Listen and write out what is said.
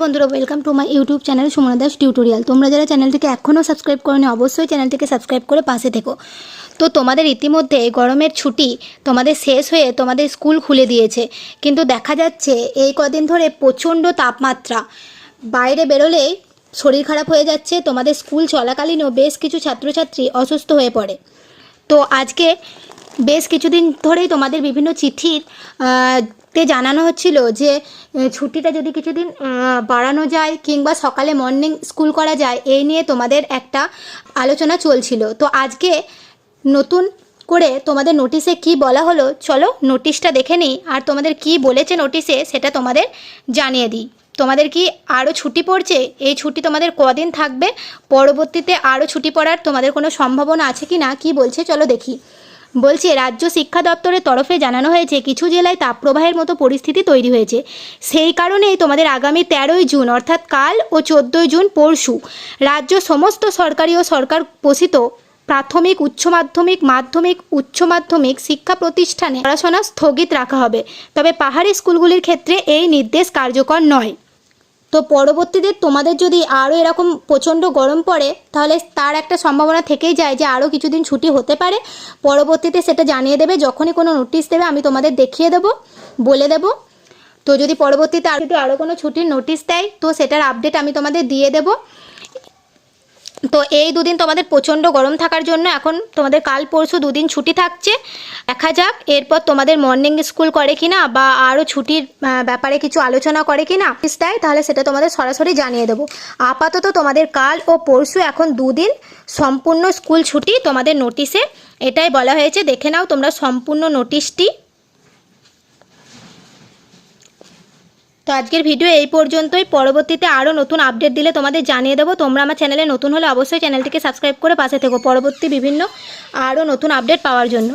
বন্ধুরা welcome to my YouTube channel Sumana Das tutorial তোমরা যারা চ্যানেলটিকে এখনও সাবস্ক্রাইব করোনি, অবশ্যই চ্যানেলটিকে সাবস্ক্রাইব করে পাশে থেকো। তো তোমাদের ইতিমধ্যে গরমের ছুটি তোমাদের শেষ হয়ে তোমাদের স্কুল খুলে দিয়েছে। কিন্তু দেখা যাচ্ছে এই কদিন ধরে প্রচণ্ড তাপমাত্রা। বাইরে বেরোলেই শরীর খারাপ হয়ে যাচ্ছে, তোমাদের স্কুল চলাকালীনও বেশ কিছু ছাত্রছাত্রী অসুস্থ হয়ে পড়ে। তো আজকে বেশ কিছুদিন ধরেই তোমাদের বিভিন্ন চিঠির তে জানানো হচ্ছিল যে ছুটিটা যদি কিছুদিন বাড়ানো যায় কিংবা সকালে মর্নিং স্কুল করা যায় এই নিয়ে তোমাদের একটা আলোচনা চলছিল। তো আজকে নতুন করে তোমাদের নোটিশে কি বলা হলো, চলো নোটিশটা দেখে নিই, আর তোমাদের কি বলেছে নোটিশে সেটা তোমাদের জানিয়ে দিই। তোমাদের কি আরও ছুটি পড়ছে? এই ছুটি তোমাদের কদিন থাকবে? পরবর্তীতে আরও ছুটি পড়ার তোমাদের কোনো সম্ভাবনা আছে কি না কি বলছে? চলো দেখি। বলছে, রাজ্য শিক্ষা দপ্তরের তরফে জানানো হয়েছে, কিছু জেলায় তাপপ্রবাহের মতো পরিস্থিতি তৈরি হয়েছে। সেই কারণেই তোমাদের আগামী তেরোই জুন, অর্থাৎ কাল ও চোদ্দোই জুন পরশু, রাজ্য সমস্ত সরকারি ও সরকার পোষিত প্রাথমিক, উচ্চ মাধ্যমিক মাধ্যমিক, উচ্চ মাধ্যমিক শিক্ষা প্রতিষ্ঠানে পড়াশোনা স্থগিত রাখা হবে। তবে পাহাড়ি স্কুলগুলির ক্ষেত্রে এই নির্দেশ কার্যকর নয়। তো পরবর্তীতে তোমাদের যদি আরও এরকম প্রচণ্ড গরম পড়ে, তাহলে তার একটা সম্ভাবনা থেকেই যায় যে আরও কিছুদিন ছুটি হতে পারে। পরবর্তীতে সেটা জানিয়ে দেবে, যখনই কোনো নোটিশ দেবে, আমি তোমাদের দেখিয়ে দেব, বলে দেব। তো যদি পরবর্তীতে আর যদি আরও কোনো ছুটির নোটিশ দেয়, তো সেটার আপডেট আমি তোমাদের দিয়ে দেবো। তো এই দুদিন তোমাদের প্রচণ্ড গরম থাকার জন্য এখন তোমাদের কাল পরশু দুদিন ছুটি থাকছে। দেখা যাক, এরপর তোমাদের মর্নিং স্কুল করে কিনা বা আরও ছুটির ব্যাপারে কিছু আলোচনা করে কিনা। নোটিশ দেয়, তাহলে সেটা তোমাদের সরাসরি জানিয়ে দেবো। আপাতত তোমাদের কাল ও পরশু এখন দুদিন সম্পূর্ণ স্কুল ছুটি তোমাদের নোটিশে এটাই বলা হয়েছে, দেখে নাও তোমরা সম্পূর্ণ নোটিশটি তো আজকের ভিডিও এই পর্যন্তই। পরবর্তীতে আরও নতুন আপডেট দিলে তোমাদের জানিয়ে দেবো। তোমরা আমার চ্যানেলে নতুন হলে অবশ্যই চ্যানেলটিকে সাবস্ক্রাইব করে পাশে থেকো। পরবর্তী বিভিন্ন আরও নতুন আপডেট পাওয়ার জন্য।